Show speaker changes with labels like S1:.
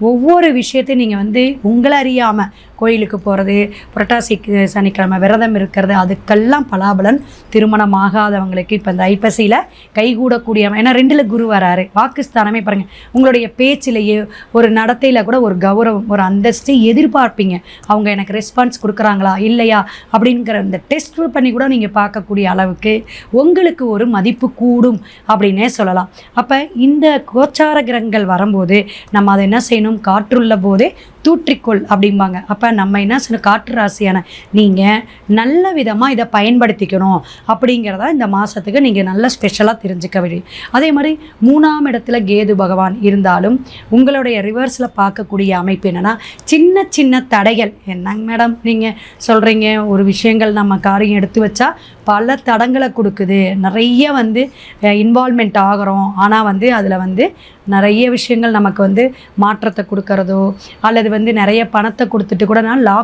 S1: ஒவ்வொரு விஷயத்தையும் நீங்கள் வந்து உங்களை அறியாமல் கோயிலுக்கு போகிறது புரட்டாசிக்கு சனிக்கிழமை விரதம் இருக்கிறது அதுக்கெல்லாம் பலாபலன் திருமணம் ஆகாதவங்களுக்கு இப்போ இந்த ஐப்பசியில் கைகூடக்கூடிய ஏன்னா ரெண்டில் குரு வராரு. வாக்குஸ்தானமே பாருங்கள் உங்களுடைய பேச்சிலேயே ஒரு நடத்தையில் கூட ஒரு கௌரவம் ஒரு அந்தஸ்து எதிர்பார்ப்பீங்க. அவங்க எனக்கு ரெஸ்பான்ஸ் கொடுக்குறாங்களா? இல்லையா? அப்படிங்கிற இந்த டெஸ்ட் பண்ணி கூட நீங்கள் பார்க்கக்கூடிய அளவுக்கு உங்களுக்கு ஒரு மதிப்பு கூடும் அப்படின்னே சொல்லலாம். அப்போ இந்த கோச்சார கிரகங்கள் வரும்போது நம்ம அதை என்ன செய்யணும்? காற்றுள்ள போதே தூற்றிக்கொள் அப்படிம்பாங்க. அப்போ நம்ம என்ன சொல்ல காற்று ராசியான நீங்கள் நல்ல விதமாக இதை பயன்படுத்திக்கணும் அப்படிங்கிறதா இந்த மாதத்துக்கு நீங்கள் நல்ல ஸ்பெஷலாக தெரிஞ்சுக்க வேண்டியது. அதே மாதிரி மூணாம் இடத்துல கேது பகவான் இருந்தாலும் உங்களுடைய ரிவர்ஸில் பார்க்கக்கூடிய அமைப்பு என்னென்னா சின்ன சின்ன தடைகள். என்னங்க மேடம் நீங்கள் சொல்கிறீங்க ஒரு விஷயங்கள் நம்ம காரியம் எடுத்து வச்சா பல தடங்களை கொடுக்குது. நிறைய வந்து இன்வால்மெண்ட் ஆகிறோம். ஆனால் வந்து அதில் வந்து நிறைய விஷயங்கள் நமக்கு வந்து மாற்றத்தை கொடுக்கறதோ அல்லது வந்து நிறைய பணத்தை கொடுத்துட்டு கூட நான் லாக்